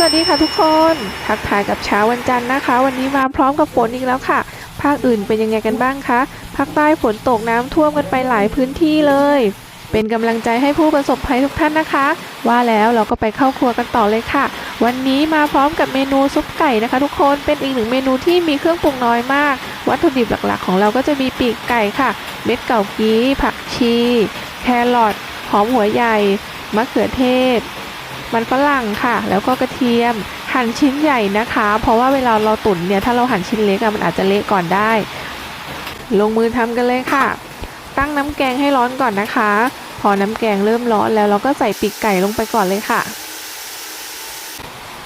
สวัสดีค่ะทุกคน ทักทายกับเช้าวันจันทร์นะคะ วันนี้มาพร้อมกับฝนอีกแล้วค่ะ ภาคอื่นเป็นยังไงกันบ้างคะ ภาคใต้ฝนตกน้ำท่วมกันไปหลายพื้นที่เลย เป็นกำลังใจให้ผู้ประสบภัยทุกท่านนะคะ ว่าแล้วเราก็ไปเข้าครัวกันต่อเลยค่ะ วันนี้มาพร้อมกับเมนูซุปไก่นะคะ ทุกคน เป็นอีกหนึ่งเมนูที่มีเครื่องปรุงน้อยมาก วัตถุดิบหลักๆ ของเราก็จะมีปีกไก่ค่ะ เม็ดเก่ากี้ ผักชี แครอท หอมหัวใหญ่ มะเขือเทศ มันฝรั่งค่ะ แล้วก็กระเทียม หั่นชิ้นใหญ่นะคะ เพราะว่าเวลาเราตุ๋นเนี่ยถ้าเราหั่นชิ้นเล็กอะมันอาจจะเละก่อนได้ ลงมือทำกันเลยค่ะ ตั้งน้ำแกงให้ร้อนก่อนนะคะ พอน้ำแกงเริ่มร้อนแล้วเราก็ใส่ปีกไก่ลงไปก่อนเลยค่ะ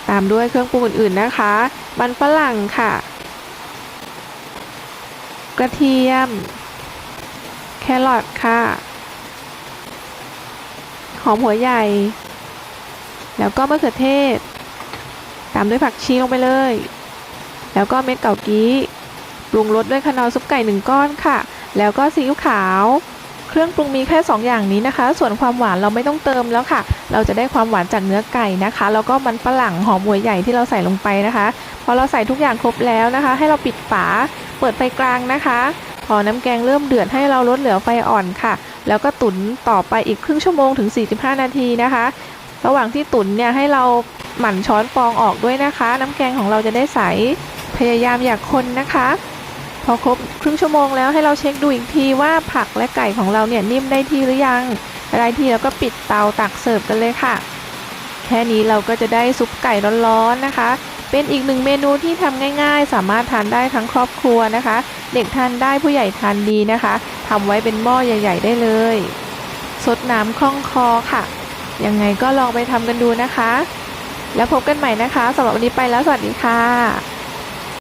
ตามด้วยเครื่องปรุงอื่นๆนะคะมันฝรั่งค่ะ กระเทียม แครอทค่ะหอมหัวใหญ่ แล้วก็มะเขือเทศ ตามด้วยผักชีลงไปเลย แล้วก็เม็ดเกากี้ปรุงรสด้วยคะนอซุปไก่หนึ่งก้อนค่ะ แล้วก็ซีอิ๊วขาว เครื่องปรุงมีแค่ 2 อย่างนี้นะคะ ส่วนความหวานเราไม่ต้องเติมแล้วค่ะ เราจะได้ความหวานจากเนื้อไก่นะคะ แล้วก็มันฝรั่งหอมหัวใหญ่ที่เราใส่ลงไปนะคะ พอเราใส่ทุกอย่างครบแล้วนะคะ ให้เราปิดฝา เปิดไฟกลางนะคะ พอน้ำแกงเริ่มเดือดให้เราลดเหลือไฟอ่อนค่ะ แล้วก็ตุ๋นต่อไปอีกครึ่งชั่วโมงถึง 45 นาทีนะคะ ระหว่างที่ตุ๋นเนี่ยให้เราหมั่นช้อนฟองออกด้วยนะคะ น้ำแกงของเราจะได้ใส พยายามอย่าคนนะคะ พอครบครึ่งชั่วโมงแล้วให้เราเช็คดูอีกทีว่าผักและไก่ของเราเนี่ยนิ่มได้ที่หรือยังได้ที่แล้วก็ปิดเตาตักเสิร์ฟกันเลยค่ะ แค่นี้เราก็จะได้ซุปไก่ร้อนๆนะคะ เป็นอีกหนึ่งเมนูที่ทำง่าย ๆ สามารถทานได้ทั้งครอบครัวนะคะ เด็กทานได้ผู้ใหญ่ทานดีนะคะทำไว้เป็นหม้อใหญ่ ๆ ได้เลยซดน้ำคล่องคอค่ะ ยังไงก็ลองไปทำกันดูนะคะ แล้วพบกันใหม่นะคะสำหรับวันนี้ไปแล้วสวัสดีค่ะ